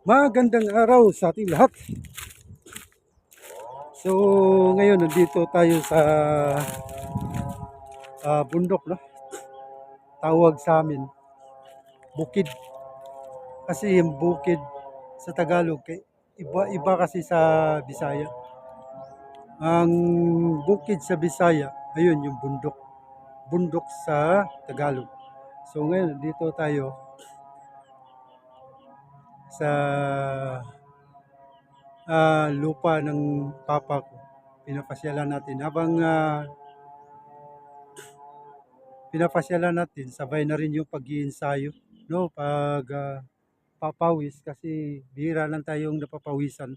Magandang araw sa ating lahat. So, ngayon nandito tayo sa ah, bundok, no? Tawag sa amin, bukid. Kasi yung bukid sa Tagalog, kay iba, iba kasi sa Bisaya. Ang bukid sa Bisaya, ayun yung bundok. Bundok sa Tagalog. So ngayon, dito tayo sa ah, lupa ng papa ko. Pinapasyalan natin. Habang ah, pinapasyalan natin, sabay na rin yung pag-iinsayo. No? Pag ah, papawis kasi bihira lang tayong napapawisan.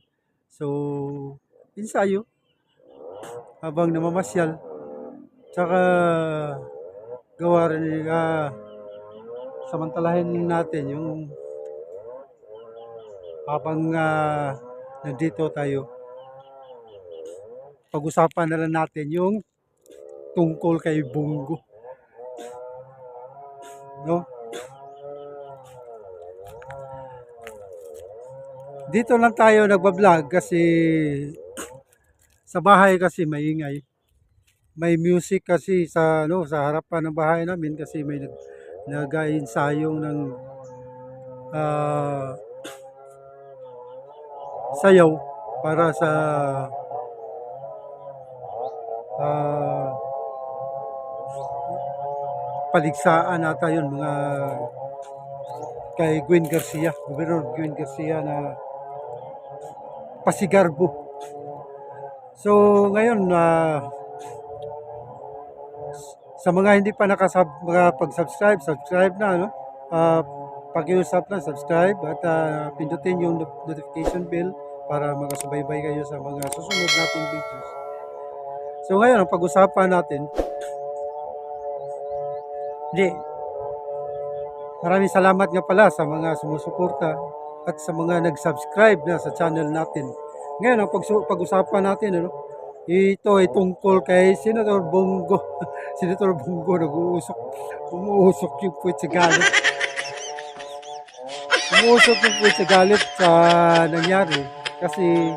So, ensayo habang namamasyal. Tsaka gawa rin ah, samantalahin natin yung habang ah, nandito tayo pag-usapan na lang natin yung tungkol kay Bungo. No? Dito lang tayo nagbablog kasi sa bahay kasi maingay. May music kasi sa ano sa harapan ng bahay namin kasi may nag-aensayong ng ah, sayaw para sa ah, paligsaan ata yun mga kay Gwen Garcia, Gobernador Gwen Garcia na pasigarbo. So ngayon ah, sa mga hindi pa nakasab pag-subscribe, subscribe na no. Ah, pakiusap na subscribe at ah, pindutin yung not- notification bell para makasubaybay kayo sa mga susunod nating videos. So ngayon ang pag-usapan natin hindi Maraming salamat nga pala sa mga sumusuporta at sa mga nag-subscribe na sa channel natin. Ngayon, ang pag-usapan natin, ano, ito ay tungkol kay Senator Bongo. Senator Bongo, nag-uusok, umuusok yung puwit sa galit. Umuusok yung puwit sa galit sa nangyari. Kasi,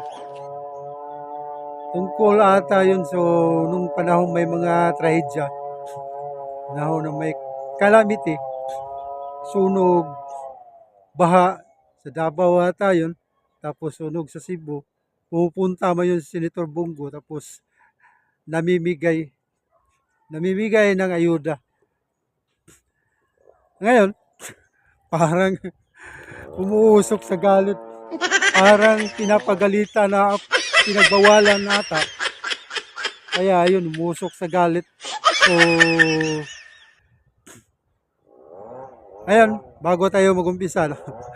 tungkol ata yun so nung panahon may mga trahedya panahon na may calamity sunog baha sa Davao ata yun tapos sunog sa Cebu pupunta man yun si Senator Bongo tapos namimigay namimigay ng ayuda. Ngayon parang umuusok sa galit. Parang pinapagalitan na pinagbawalan nata kaya yun umusok sa galit. So Ayan, bago tayo magumpisa,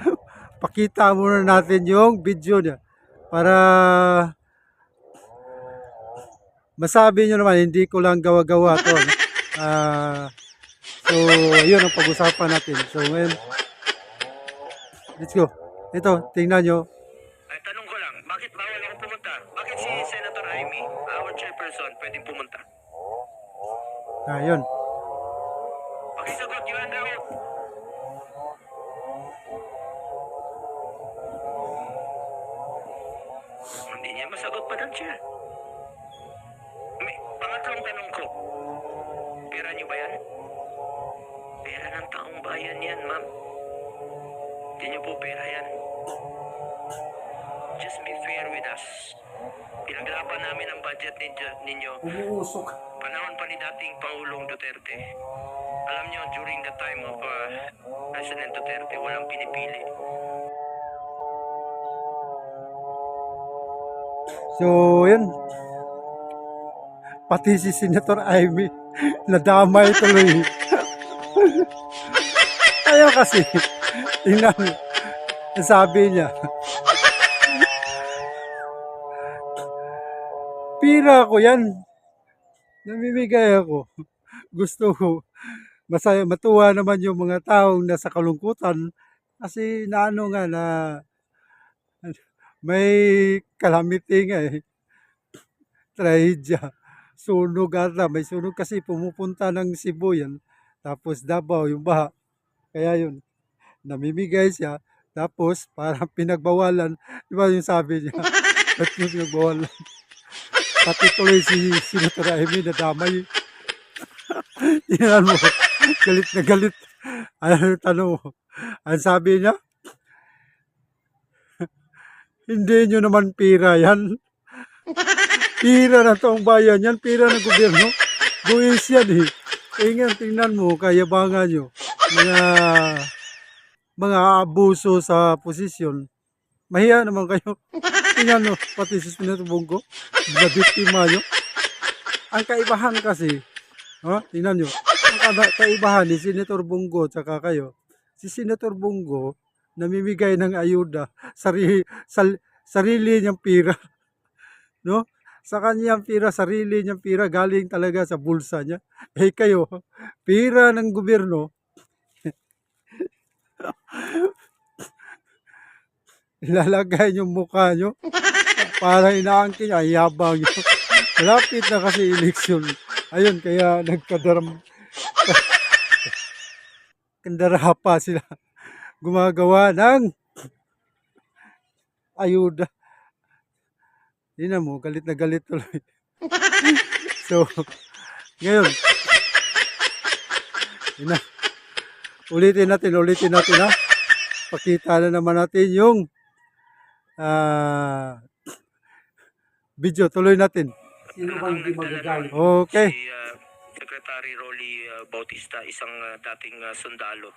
pakita muna natin yung video niya para masabi nyo naman, hindi ko lang gawa-gawa to. Ah, so, yun ang pag-usapan natin. So, ngayon, let's go. Ito, tingnan nyo. Ay, tanong ko lang, bakit bawal ako pumunta? Bakit si Senator Amy, our chairperson, pwedeng pumunta? Ah, yun. Masagot pa ng chair. May, pangatlong tanong ko, pera niyo ba yan? Pera ng taong bayan yan, ma'am. Hindi niyo po pera yan. Just be fair with us. Pinaglaban namin ang budget ninyo, ninyo Umuusok. panahon pa ni dating Pangulong Duterte. Alam nyo, during the time of uh, President Duterte, walang pinipili. So, yun. Pati si Senator Amy, nadamay tuloy. Ayaw kasi, tingnan, sabi niya, pira ko yan. Namimigay ako. Gusto ko, masaya, matuwa naman yung mga taong nasa kalungkutan kasi naano nga na may calamity nga eh. Trahedya. Sunog ata. May sunog kasi pumupunta ng Cebu yan. Tapos Davao, yung baha. Kaya yun, namimigay siya. Tapos, parang pinagbawalan. Di ba yung sabi niya? Ba't yung pinagbawalan? Pati tuloy si Senator Amy nadamay. Tingnan mo, galit na galit. Ano yung tanong mo? Ang sabi niya, hindi nyo naman pira yan. Pira na toong bayan yan, pira ng gobyerno. Buwis yan eh. Tingnan, tingnan mo, kayabangan nyo. Mga, mga abuso sa posisyon. Mahiya naman kayo. Tingnan mo, pati si Senator Bongo, na biktima nyo. Ang kaibahan kasi, ha? tingnan nyo, ang kaibahan ni Senator Bongo tsaka kayo, si Senator Bongo, namimigay ng ayuda, sarili, sal, sarili niyang pira. No? Sa kanyang pira, sarili niyang pira, galing talaga sa bulsa niya. Eh kayo, pira ng gobyerno, ilalagay yung mukha nyo, para inaangkin ay yabang nyo. Malapit na kasi eleksyon. Ayun, kaya nagkadaram, kandara pa sila gumagawa ng ayuda. Tingnan mo, galit na galit tuloy. so, ngayon, yun na. ulitin natin, ulitin natin ha. Pakita na naman natin yung ah video. Tuloy natin. Sino ba hindi magagalit? Okay. Si ah, Secretary Rolly ah, Bautista, isang dating sundalo.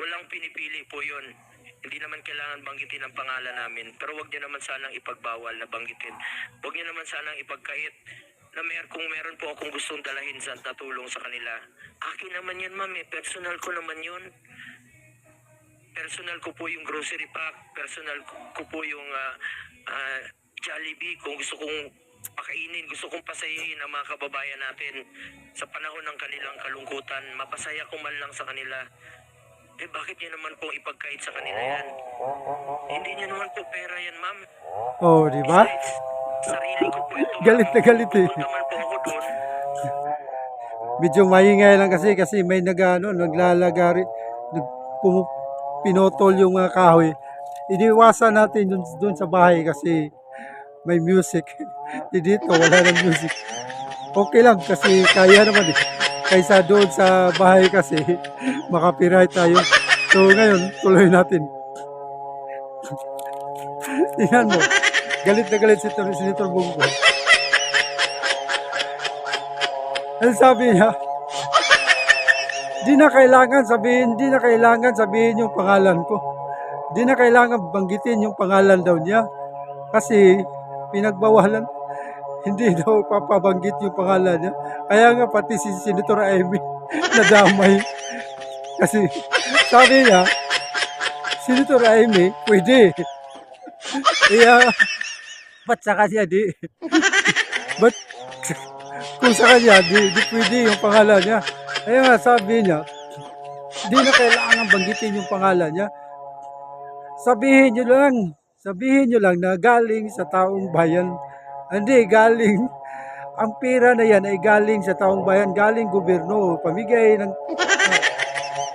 Walang pinipili po yun. Hindi naman kailangan banggitin ang pangalan namin. Pero wag niyo naman sanang ipagbawal na banggitin. Wag niyo naman sanang ipagkait na mer kung meron po akong gustong dalahin sa tatulong sa kanila. Akin naman yun, ma'am. Eh. Personal ko naman yun. Personal ko po yung grocery pack. Personal ko po yung ah, ah, Jollibee. Kung gusto kong pakainin, gusto kong pasayahin ang mga kababayan natin sa panahon ng kanilang kalungkutan. Mapasaya ko man lang sa kanila. Eh bakit niyo naman po ipagkait sa kanila yan? Hindi niyo naman po pera yan, ma'am. Oh, di ba? Sarili ko po ito. Galit na galit eh. Naman po ako doon. Medyo maingay lang kasi kasi may nag ano, naglalagari nag pinotol yung mga kahoy. Iniwasan natin dun, dun sa bahay kasi may music. Dito wala ng music. Okay lang kasi kaya naman eh. Kaysa doon sa bahay kasi makapiright tayo. So ngayon, tuloy natin. Tingnan mo. Galit na galit si Tor- Senator Bongo. Ano sabi niya? Di na kailangan sabihin, di na kailangan sabihin yung pangalan ko. Di na kailangan banggitin yung pangalan daw niya. Kasi pinagbawalan, hindi daw papabanggit yung pangalan niya. Kaya nga pati si Senator Amy nadamay. Kasi sabi niya, Senator Amy, pwede. Kaya, ba't sa kanya di? Ba't kung sa kanya, di, di pwede yung pangalan niya. Kaya nga sabi niya, di na kailangan banggitin yung pangalan niya. Sabihin niyo lang, sabihin niyo lang na galing sa taong bayan. Hindi, galing, ang pera na yan ay galing sa taong bayan, galing gobyerno, pamigay ng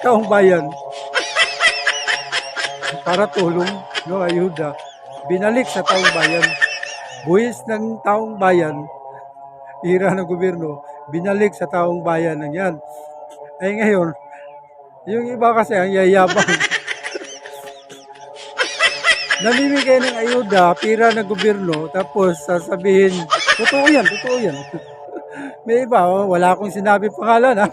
taong bayan para tulong, no, ayuda. Binalik sa taong bayan. Buwis ng taong bayan, ira ng gobyerno, binalik sa taong bayan ng yan. Ay ngayon, yung iba kasi ang yayabang. Namimigay ng ayuda, pira ng gobyerno, tapos sasabihin, totoo yan, totoo yan. May iba, oh, wala akong sinabi pangalan ha.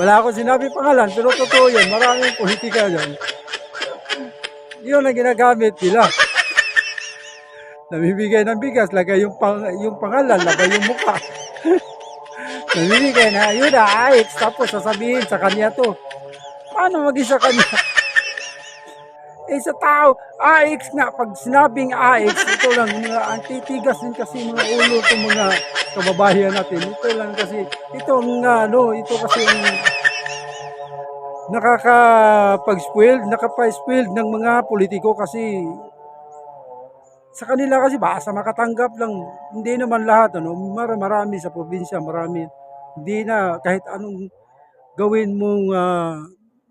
Wala akong sinabi pangalan, pero totoo yan. Maraming politika dyan. Yun ang ginagamit nila. Namimigay ng bigas, lagay yung, pang, yung pangalan, lagay yung mukha. Namimigay na ayuda, AX, tapos sasabihin sa kanya to. Paano maging sa kanya? Eh sa tao, AX nga, pag sinabing AX, ito lang, mga ang titigas din kasi mga ulo itong mga kababayan natin. Ito lang kasi, ito nga, ano, ito kasi ang nakakapag-spoiled, nakapa-spoiled ng mga politiko kasi sa kanila kasi basta makatanggap lang. Hindi naman lahat, ano, mar- marami sa probinsya, marami. Hindi na kahit anong gawin mong ah,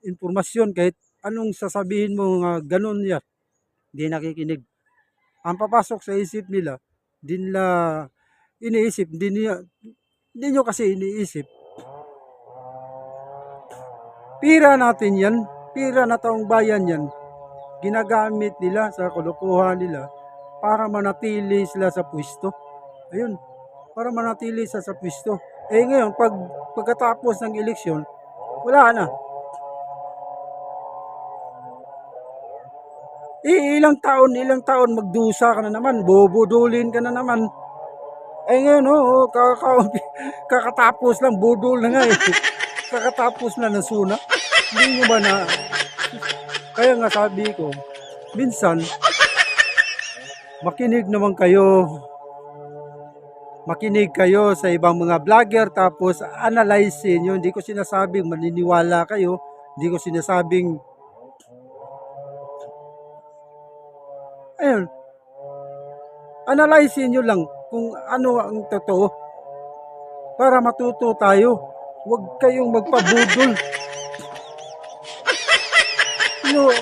informasyon kahit anong sasabihin mo nga ganun yan. Hindi nakikinig. Ang papasok sa isip nila, di nila iniisip, hindi niya, hindi nyo kasi iniisip. Pira natin yan, pira na taong bayan yan, ginagamit nila sa kulukuhan nila para manatili sila sa pwesto. Ayun, para manatili sila sa pwesto. Eh ngayon, pag pagkatapos ng eleksyon, wala na. Eh, ilang taon, ilang taon magdusa ka na naman, bubudulin ka na naman. Eh ngayon, oh, kaka, kakatapos lang, budol na nga eh. Kakatapos na ng suna. Hindi nyo ba na... Kaya nga sabi ko, minsan, makinig naman kayo. Makinig kayo sa ibang mga vlogger tapos analyze nyo. Hindi ko sinasabing maniniwala kayo. Hindi ko sinasabing Ayun. Analyze nyo lang kung ano ang totoo para matuto tayo. Huwag kayong magpabudol. No,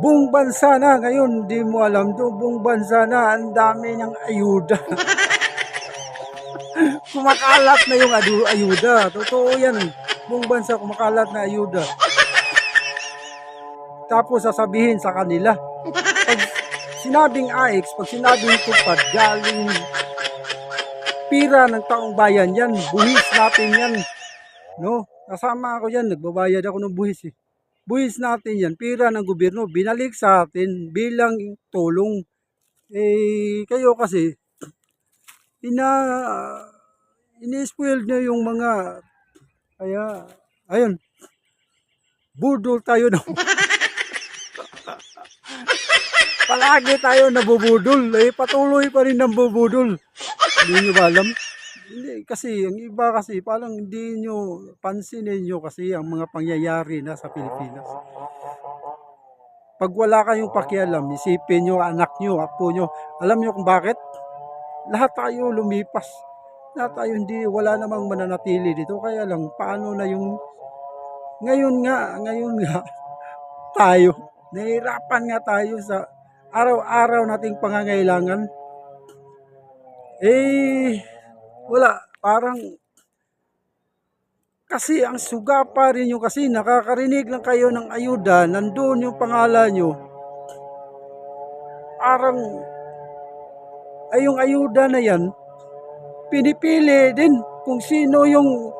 buong bansa na ngayon, di mo alam to, buong bansa na, ang dami ng ayuda. kumakalat na yung ayuda. Totoo yan. Buong bansa kumakalat na ayuda. Tapos sasabihin sa kanila, pag sinabing AX, pag sinabing tupad, galing pira ng taong bayan yan, buhis natin yan. No? Kasama ako yan, nagbabayad ako ng buhis eh. Buhis natin yan, pira ng gobyerno, binalik sa atin bilang tulong. Eh, kayo kasi, ina, ini-spoil nyo yung mga, kaya, ayun, budol tayo na. Palagi tayo nabubudol. Eh, patuloy pa rin ng bubudol. Hindi nyo ba alam? Hindi, kasi, ang iba kasi, parang hindi nyo, pansinin nyo kasi ang mga pangyayari na sa Pilipinas. Pag wala kayong pakialam, isipin nyo, anak nyo, apo nyo, alam nyo kung bakit? Lahat tayo lumipas. Lahat tayo hindi, wala namang mananatili dito. Kaya lang, paano na yung, ngayon nga, ngayon nga, tayo, nahihirapan nga tayo sa araw-araw nating pangangailangan. Eh, wala, parang, kasi ang suga pa rin yung kasi nakakarinig lang kayo ng ayuda, nandun yung pangalan nyo. Parang, ay yung ayuda na yan, pinipili din kung sino yung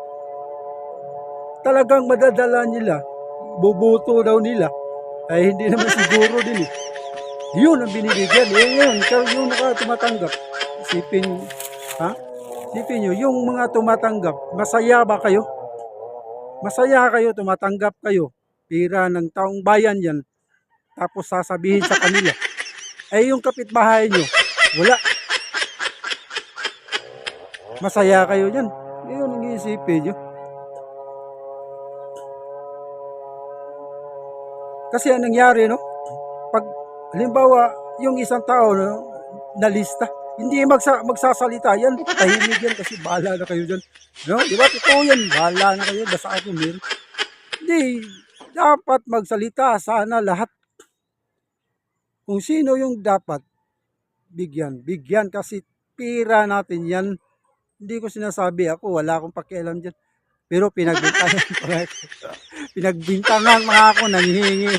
talagang madadala nila. Bubuto daw nila. Ay hindi naman siguro din eh. Yun ang binibigyan. Eh ngayon, ikaw yung naka tumatanggap. Isipin, ha? Isipin nyo, yung mga tumatanggap, masaya ba kayo? Masaya kayo, tumatanggap kayo. Pira ng taong bayan yan. Tapos sasabihin sa kanila. Ay yung kapitbahay nyo, wala. Masaya kayo dyan. Yun ang iisipin nyo. Kasi ang nangyari, no? Pag, halimbawa, yung isang tao, no, na lista, hindi magsa, magsasalita yan. Tahimik yan kasi bahala na kayo dyan. No? Di ba? Totoo yan. Bahala na kayo. Basta ako meron. Hindi. Dapat magsalita. Sana lahat. Kung sino yung dapat, bigyan. Bigyan kasi pira natin yan. Hindi ko sinasabi ako. Wala akong pakialam dyan. Pero pinagbintangan pinagbintangan mga ako nanghihingi.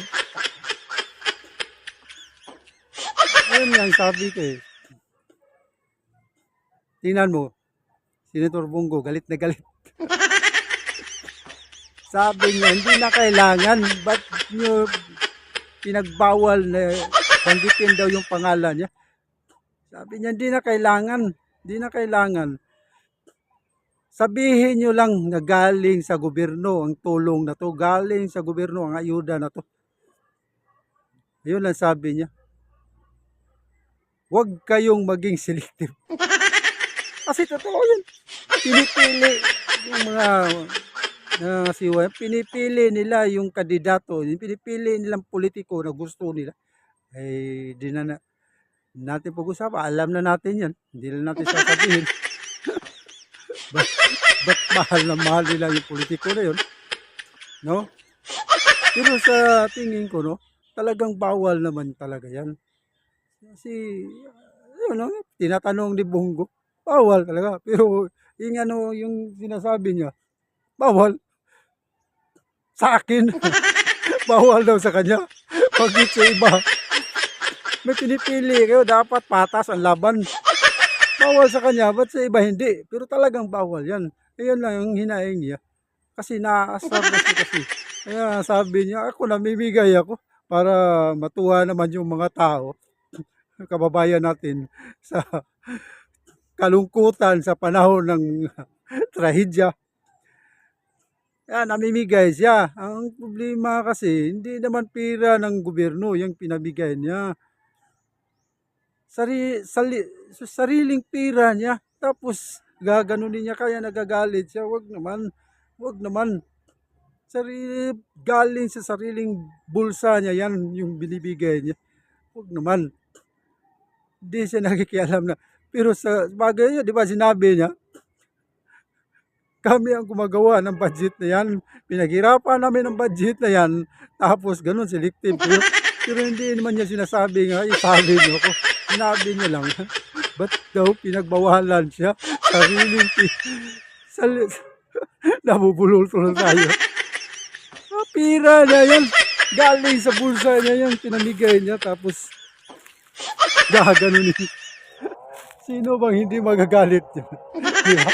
Ayun lang sabi ko eh. Tingnan mo, Senator Bongo, galit na galit. sabi niya, hindi na kailangan. Ba't nyo pinagbawal na banggitin daw yung pangalan niya? Sabi niya, hindi na kailangan. Hindi na kailangan. Sabihin nyo lang na galing sa gobyerno ang tulong na to. Galing sa gobyerno ang ayuda na to. Ayun lang sabi niya. Huwag kayong maging selective. Kasi totoo yun. Pinipili yung mga na siwa, pinipili nila yung kandidato, yung pinipili nilang politiko na gusto nila. Eh, di na, na natin pag-usapan. Alam na natin yan. Hindi na natin sasabihin. ba't mahal na mahal nila yung politiko na yun? No? Pero sa tingin ko, no, talagang bawal naman talaga yan. Kasi, yun, no, tinatanong ni Bongo, bawal talaga. Pero, yung ano, yung sinasabi niya, bawal. Sa akin, bawal daw sa kanya. Pagit sa iba. May pinipili kayo, dapat patas ang laban. Bawal sa kanya, ba't sa iba hindi? Pero talagang bawal yan. Ayun lang yung hinaing niya. Kasi naasar na siya kasi. Kaya sabi niya, ako namimigay ako para matuwa naman yung mga tao, kababayan natin sa kalungkutan sa panahon ng trahedya. Kaya namimigay siya. Ang problema kasi, hindi naman pira ng gobyerno yung pinabigay niya. Sari, sali, sariling pira niya. Tapos, gaganunin niya kaya nagagalit siya. Wag naman. Wag naman. Sarili, galing sa sariling bulsa niya yan yung binibigay niya. Wag naman. Hindi siya nakikialam na. Pero sa bagay niya, di ba sinabi niya, kami ang gumagawa ng budget na yan. Pinaghirapan namin ang budget na yan. Tapos ganun, selective. Pero, pero hindi naman niya sinasabi nga, isabi niyo ako. Sinabi niya lang, ba't daw pinagbawalan siya? Sariling sali, nabubulol-tulol tayo. Ah, pira niya yan. Galing sa bulsa niya yan. Pinamigay niya. Tapos, gaganunin. Sino bang hindi magagalit yun? Di ba?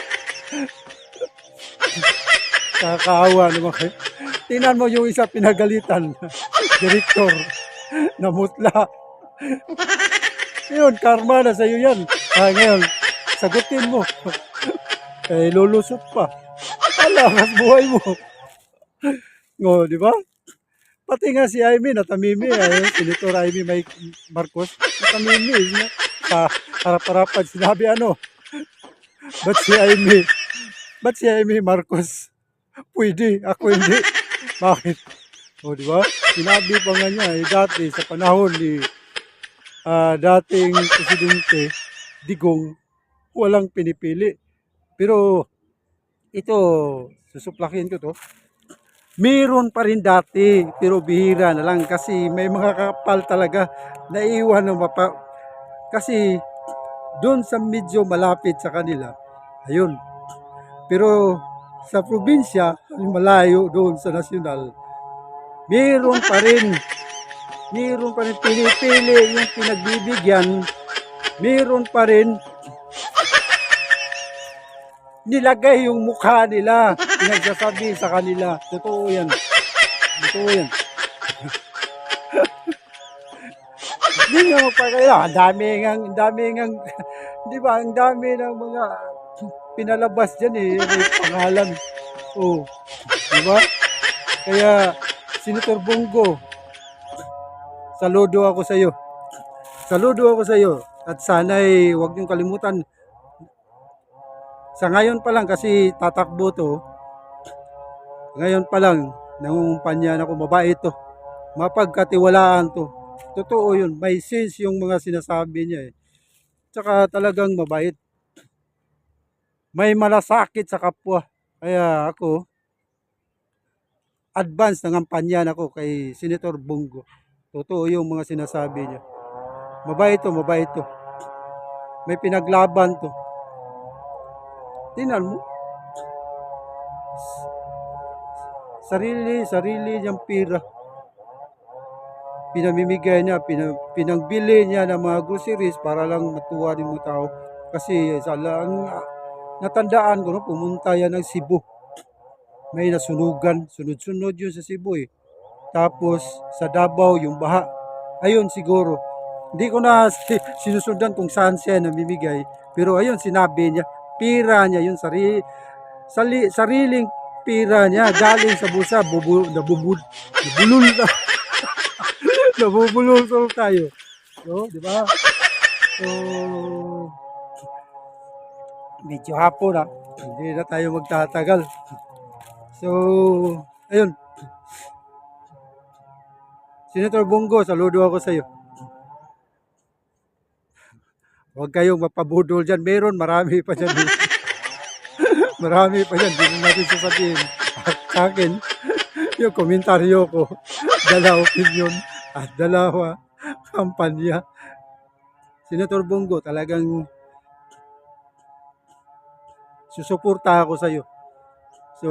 Kakaawa naman kayo. Tingnan mo yung isa pinagalitan. Direktor. Namutla. Yun, karma na sa'yo yan. Ah, ngayon, sagutin mo. eh, lulusot pa. Alakas buhay mo. Ngo, di ba? Pati nga si Amy, natamimi. Eh, Senator Amy Mike Marcos, natamimi. eh. Sa harap-harapan, sinabi ano, ba't si Amy, ba't si Amy Marcos pwede, ako hindi. Bakit? O, di ba? Sinabi pa nga niya, eh, dati, sa panahon ni ah, dating presidente, Digong, walang pinipili. Pero, ito, susuplakin ko to, meron pa rin dati, pero bihira na lang kasi may mga kapal talaga na iwan ng mapa. Kasi, doon sa medyo malapit sa kanila, ayun. Pero, sa probinsya, malayo doon sa nasyonal, meron pa rin, meron pa rin pinipili yung pinagbibigyan, meron pa rin nilagay yung mukha nila, pinagsasabi sa kanila. Totoo yan. Totoo yan. Hindi nga magpakaya. Ang dami nga, ang dami nga, di ba, ang dami ng mga pinalabas dyan eh, may pangalan. Oh, di ba? Kaya, Senator Bongo, saludo ako sa iyo. Saludo ako sa iyo. At sana'y huwag niyong kalimutan. Sa ngayon pa lang kasi tatakbo to. Ngayon pa lang, nangungumpanya na ako, mabait to. Mapagkatiwalaan to. Totoo yun. May sense yung mga sinasabi niya eh. Tsaka talagang mabait. May malasakit sa kapwa. Kaya ako, advance ng kampanyan ako kay Senator Bongo. Totoo yung mga sinasabi niya. Mabait to, mabait to. May pinaglaban to. Tingnan mo. Sarili, sarili niyang pira. Pinamimigay niya, pinang, pinangbili niya ng mga groceries para lang matuwa din mga tao. Kasi sa lang, natandaan ko, no, pumunta yan ng Cebu. May nasunugan, sunod-sunod yun sa Cebu eh. Tapos sa Davao yung baha. Ayun siguro. Hindi ko na si- sinusundan kung saan siya namimigay. Pero ayun sinabi niya, pira niya yun sarili, sali, sariling pira niya galing sa bulsa, bubu, nabubul, nabulul na. nabubulol tayo. So, di ba? So, medyo hapon na. Hindi na tayo magtatagal. So, ayun. Senator Bongo, saludo ako sa iyo. Huwag kayong mapabudol dyan. Meron, marami pa dyan. Marami pa yan, hindi na natin sasabihin. At sa akin, yung komentaryo ko, dala opinion at dalawa kampanya. Senator Bongo, talagang susuporta ako sa'yo. So,